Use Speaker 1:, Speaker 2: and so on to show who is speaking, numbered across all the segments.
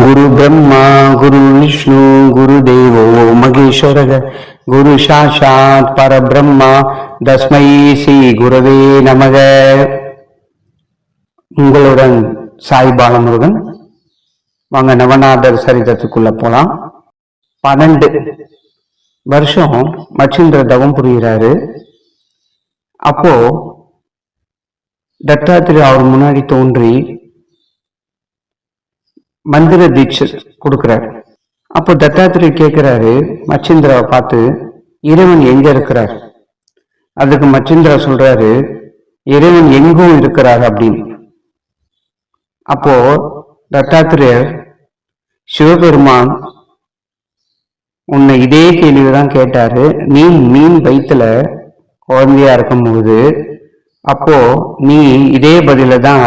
Speaker 1: குரு பிரம்மா குரு விஷ்ணு குரு தேவோ மகேஸ்வரக. குரு சாஷாத் பரபிரம்மா தஸ்மை ஸ்ரீ குருவே நமக. உங்களுடன் சாய் பாலமுருகன். வாங்க நவநாதர் சரிதத்துக்குள்ள போலாம். பன்னெண்டு வருஷம் மச்சின்ற தவம் புரிகிறாரு. அப்போ தத்தாத்திரி அவர் முன்னாடி தோன்றி மந்திர தீட்சை கொடுக்கிறார். அப்போ தத்தாத்திரி கேட்கிறாரு மச்சிந்திராவை பார்த்து இறைவன் எங்க இருக்கிறார்? அதுக்கு மச்சிந்திரா சொல்றாரு இறைவன் எங்கும் இருக்கிறார் அப்படின்னு. அப்போ தத்தாத்திரேயர் சிவபெருமான் உன்னை இதே கேள்விதான் கேட்டாரு. நீ மீன் வயிற்றுல குழந்தையா இருக்கும்போது அப்போ நீ இதே பதில தான்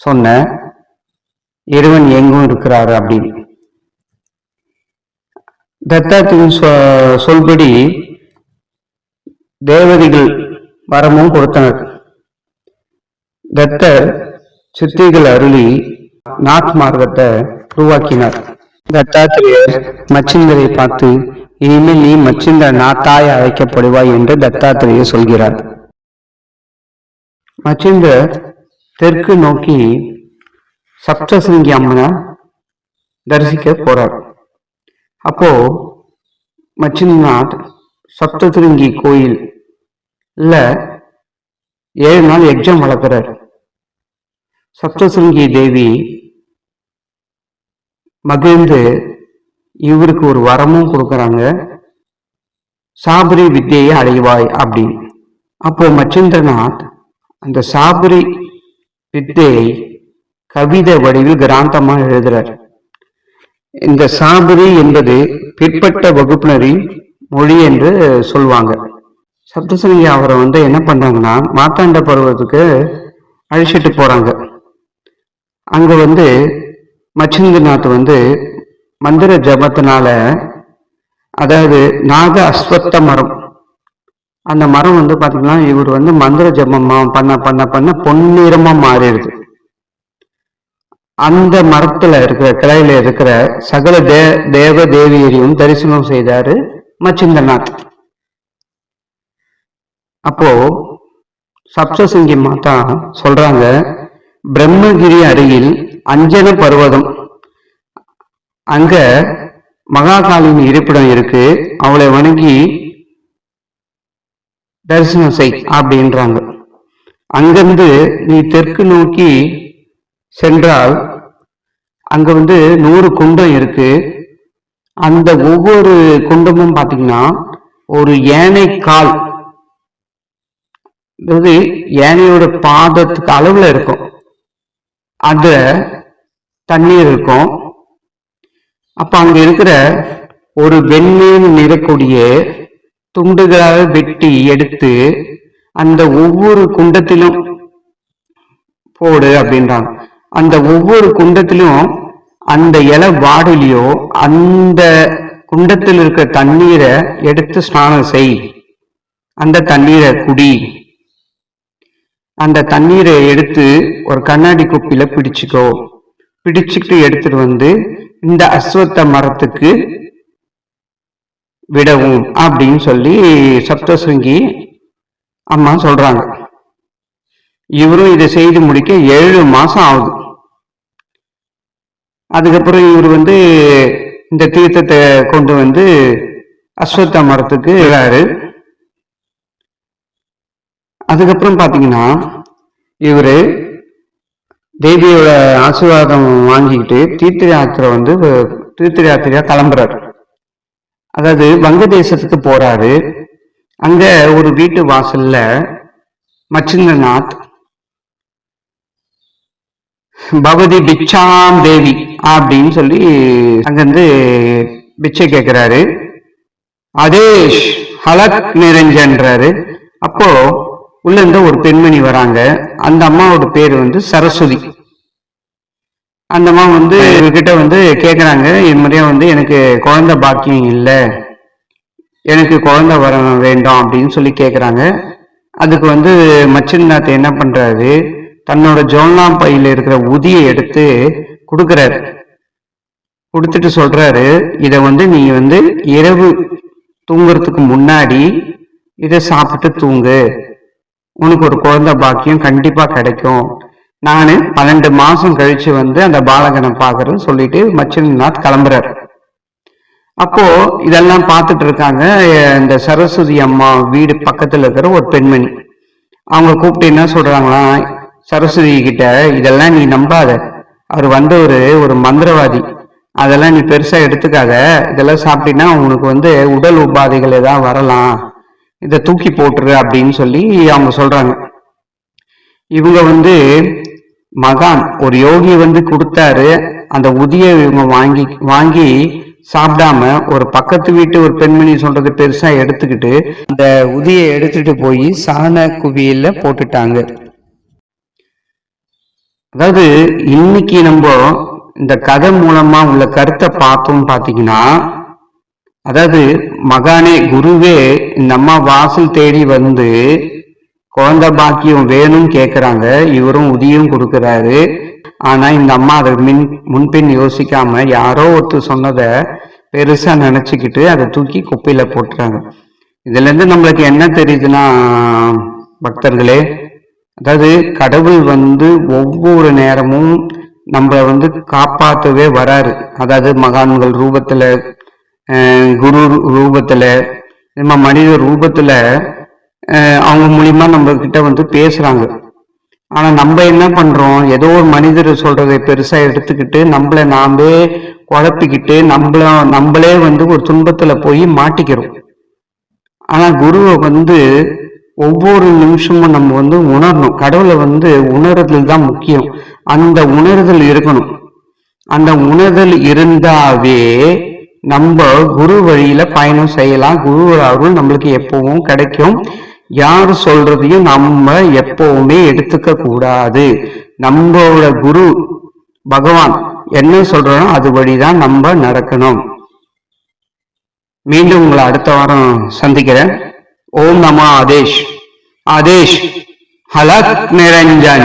Speaker 1: சொன்ன. இறைவன் எங்கும் இருக்கிறாரு அப்படின்னு தத்தாத்தின் சொ- சொல்படி தேவதைகள் வரமும் கொடுத்தனர். தத்தர் சித்திகள் அருளி நாத் மார்க்கத்தை உருவாக்கினார். தத்தாத்திரேயர் மச்சிந்தரை பார்த்து இனிமேல் நீ மச்சிந்த நாத்தாய் அழைக்கப்படுவாய் என்று தத்தாத்திரேயர் சொல்கிறார். மச்சிந்தர் தெற்கு நோக்கி சப்தசிங்கி அம்மனை தரிசிக்க போறார். அப்போ மச்சினிநாத் சப்தசிருங்கி கோயில் இல்ல ஏழு நாள் எக்ஸாம் வளர்க்குறார். சப்தசிருங்கி தேவி மகிழ்ந்து இவருக்கு ஒரு வரமும் கொடுக்குறாங்க. சாபரி வித்தியை அடைவாய் அப்படின்னு. அப்போ மச்சேந்திரநாத் அந்த சாபரி வித்தையை கவிதை வடிவில் கிராந்தமா எழுதுறார். இந்த சாபரி என்பது பிற்பட்ட வகுப்பினரின் மொழி என்று சொல்லுவாங்க சப்தசங்கி அவரை வந்து என்ன பண்றாங்கன்னா மாத்தாண்ட பருவத்துக்கு அழைச்சிட்டு போறாங்க. அங்க வந்து மச்சிந்திரநாத் வந்து மந்திர ஜபத்தினால அதாவது நாக அஸ்வத்த மரம். அந்த மரம் வந்து பாத்தீங்கன்னா இவர் வந்து மந்திர ஜபம் பண்ண பண்ண பண்ண பொன்னிறமா மாறிடுது. அந்த மரத்துல இருக்கிற கிளையில இருக்கிற சகல தே தேவ தேவியரையும் தரிசனம் செய்தாரு மச்சிந்தநாத் அப்போ சப்தசிங்கி மாதா சொல்றாங்க பிரம்மகிரி அருகில் அஞ்சன பர்வதம். அங்க மகாகாலியின் இருப்பிடம் இருக்கு அவளை வணங்கி தரிசனம் செய் அப்படின்றாங்க. அங்கிருந்து நீ தெற்கு நோக்கி சென்றால் அங்கே வந்து நூறு குண்டம் இருக்கு. அந்த ஒவ்வொரு குண்டமும் பார்த்தீங்கன்னா ஒரு யானை கால். அதாவது யானையோட பாதத்துக்கு அளவில் இருக்கும். அத தண்ணீர் இருக்கும். அப்போ அங்கே இருக்கிற ஒரு வெண்மீன் நிறக்கூடிய துண்டுகளாக வெட்டி எடுத்து அந்த ஒவ்வொரு குண்டத்திலும் போடு அப்படின்றாங்க. அந்த ஒவ்வொரு குண்டத்திலும் அந்த இலை வாடலையோ அந்த குண்டத்தில் இருக்கிற தண்ணீரை எடுத்து ஸ்நானம் செய். அந்த தண்ணீரை குடி. அந்த தண்ணீரை எடுத்து ஒரு கண்ணாடி குப்பியில பிடிச்சுக்கோ. பிடிச்சுக்கிட்டு எடுத்துட்டு வந்து இந்த அஸ்வத்த மரத்துக்கு விடவும் அப்படின்னு சொல்லி சப்தசிருங்கி அம்மா சொல்றாங்க. இவரும் இதை செய்து முடிக்க ஏழு மாசம் ஆகுது. அதுக்கப்புறம் இவர் வந்து இந்த தீர்த்தத்தை கொண்டு வந்து அஸ்வத்த மரத்துக்கு விடுறாரு அதுக்கப்புறம் பார்த்தீங்கன்னா இவர் தேவியோட ஆசீர்வாதம் வாங்கிக்கிட்டு தீர்த்த யாத்திரை வந்து தீர்த்த யாத்திரையாக கிளம்புறாரு. அதாவது வங்கதேசத்துக்கு போறாரு. அங்க ஒரு வீட்டு வாசல்ல மச்சிந்திரநாத் பவதி பிச்சாம் தேவி அப்படின்னு சொல்லி அங்கிருந்து பிச்சை கேட்கிறாரு அதே ஹலக் நிரஞ்சன்றாரு. அப்போ உள்ளேருந்து ஒரு பெண்மணி வராங்க. அந்த அம்மாவோட பேர் வந்து சரஸ்வதி. அந்த அம்மா வந்து இவர்கிட்ட வந்து கேட்குறாங்க இது மாதிரியா வந்து எனக்கு குழந்தை பாக்கியம் இல்லை. எனக்கு குழந்தை வர வேண்டாம் அப்படின்னு சொல்லி கேட்குறாங்க அதுக்கு வந்து மச்சின்நாத் என்ன பண்ணுறாரு தன்னோட ஜோல்னா பையில் இருக்கிற உதியை எடுத்து கொடுக்குறாரு. கொடுத்துட்டு சொல்றாரு இதை வந்து நீ வந்து இரவு தூங்குறதுக்கு முன்னாடி இதை சாப்பிட்டு தூங்கு. உனக்கு ஒரு குழந்தை பாக்கியம் கண்டிப்பா கிடைக்கும். நான் பன்னெண்டு மாசம் கழிச்சு வந்து அந்த பாலகனை பாக்குறேன்னு சொல்லிட்டு மச்சினாத் கிளம்புறாரு. அப்போ இதெல்லாம் பார்த்துட்டு இருக்காங்க இந்த சரஸ்வதி அம்மா வீடு பக்கத்துல இருக்கிற ஒரு பெண்மணி. அவங்க கூப்பிட்டு என்ன சொல்றாங்களா சரஸ்வதி கிட்ட இதெல்லாம் நீ நம்பாத. அவர் வந்தவர் ஒரு மந்திரவாதி. அதெல்லாம் நீ பெருசாக எடுத்துக்காத. இதெல்லாம் சாப்பிட்டீங்கன்னா உனக்கு வந்து உடல் உபாதைகள் ஏதாவது வரலாம். இதை தூக்கி போட்டுரு அப்படின்னு சொல்லி அவங்க சொல்கிறாங்க இவங்க வந்து மகான் ஒரு யோகி வந்து கொடுத்தாரு. அந்த உதிய இவங்க வாங்கி வாங்கி சாப்பிடாம ஒரு பக்கத்து வீட்டு ஒரு பெண்மணி சொல்றது பெருசா எடுத்துக்கிட்டு அந்த உதியை எடுத்துட்டு போய் சாண குவியல்ல போட்டுட்டாங்க. அதாவது இன்னைக்கு நம்ம இந்த கதை மூலமா உள்ள கருத்தை பார்த்தோம் பார்த்தீங்கன்னா அதாவது மகானே குருவே இந்த அம்மா வாசல் தேடி வந்து குழந்தை பாக்கியம் வேணும்னு கேட்குறாங்க இவரும் உதியும் கொடுக்கறாரு. ஆனா இந்த அம்மா அதை மின் முன்பின் யோசிக்காம யாரோ ஒருத்தர் சொன்னதை பெருசா நினைச்சுக்கிட்டு அதை தூக்கி குப்பையில போட்டுறாங்க. இதுல இருந்து நம்மளுக்கு என்ன தெரியுதுன்னா பக்தர்களே அதாவது கடவுள் வந்து ஒவ்வொரு நேரமும் நம்மளை வந்து காப்பாற்றவே வராரு. அதாவது மகான்கள் ரூபத்தில் குரு ரூபத்தில் நம்ம மனித ரூபத்தில் அவங்க மூலிமா நம்ம கிட்ட வந்து பேசுகிறாங்க ஆனால் நம்ம என்ன பண்ணுறோம் ஏதோ ஒரு மனிதர் சொல்கிறத பெருசாக எடுத்துக்கிட்டு நம்மள நாமே குழப்பிக்கிட்டு நம்மள நம்மளே வந்து ஒரு துன்பத்தில் போய் மாட்டிக்கிறோம். ஆனால் குருவை வந்து ஒவ்வொரு நிமிஷமும் நம்ம வந்து உணரணும். கடவுளை வந்து உணர்தல் தான் முக்கியம். அந்த உணர்தல் இருக்கணும். அந்த உணர்தல் இருந்தாவே நம்ம குரு வழியில பயணம் செய்யலாம். குரு அருள் நம்மளுக்கு எப்பவும் கிடைக்கும். யார் சொல்றதையும் நம்ம எப்பவுமே எடுத்துக்க கூடாது. நம்மளோட குரு பகவான் என்ன சொல்றோம் அது வழிதான் நம்ம நடக்கணும். மீண்டும் உங்களை அடுத்த வாரம் சந்திக்கிறேன். ओम नमो आदेश आदेश हलक निरंजन